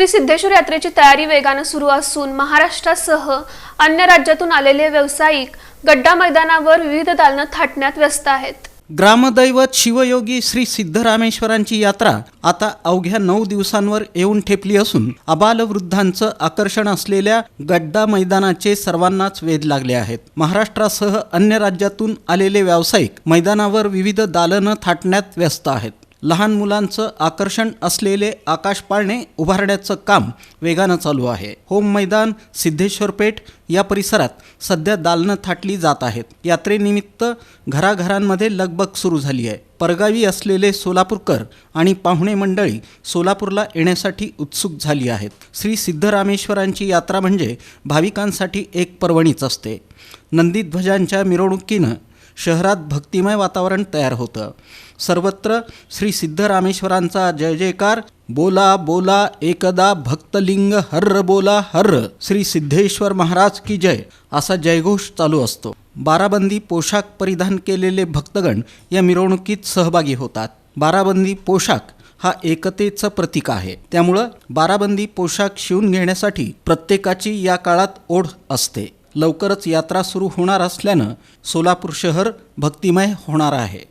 श्री सिद्धेश्वर यात्रेची तयारी वेगानं सुरू असून महाराष्ट्रासह अन्य राज्यातून आलेले व्यावसायिक गड्डा मैदानावर विविध दालनं थाटण्यात व्यस्त आहेत. ग्रामदैवत शिवयोगी श्री सिद्धरामेश्वरांची यात्रा आता अवघ्या नऊ दिवसांवर येऊन ठेपली असून अबालवृद्धांचं आकर्षण असलेल्या गड्डा मैदानाचे सर्वांनाच वेध लागले आहेत. महाराष्ट्रासह अन्य राज्यातून आलेले व्यावसायिक मैदानावर विविध दालनं थाटण्यात व्यस्त आहेत. लहान मुलांचं आकर्षण असलेले आकाश पाळणे उभारण्याचं काम वेगानं चालू आहे. होम मैदान सिद्धेश्वर पेठ या परिसरात सध्या दालनं थाटली जात आहेत. यात्रेनिमित्त घराघरांमध्ये लगबग सुरू झाली आहे. परगावी असलेले सोलापूरकर आणि पाहुणे मंडळी सोलापूरला येण्यासाठी उत्सुक झाली आहेत. श्री सिद्धरामेश्वरांची यात्रा म्हणजे भाविकांसाठी एक पर्वणीच असते. नंदीध्वजांच्या मिरवणुकीनं शहरात भक्तिमय वातावरण तयार होतं. सर्वत्र श्री सिद्धरामेश्वरांचा जय जयकार. बोला बोला एकदा भक्तलिंग हर्र बोला हर्र. श्री सिद्धेश्वर महाराज की जय. असा जयघोष चालू असतो. बाराबंदी पोशाख परिधान केलेले भक्तगण या मिरवणुकीत सहभागी होतात. बाराबंदी पोशाख हा एकतेचं प्रतीक आहे. त्यामुळं बाराबंदी पोशाख शिवून घेण्यासाठी प्रत्येकाची या काळात ओढ असते. लवकरच यात्रा सुरू होणार असल्यानं सोलापूर शहर भक्तिमय होणार आहे.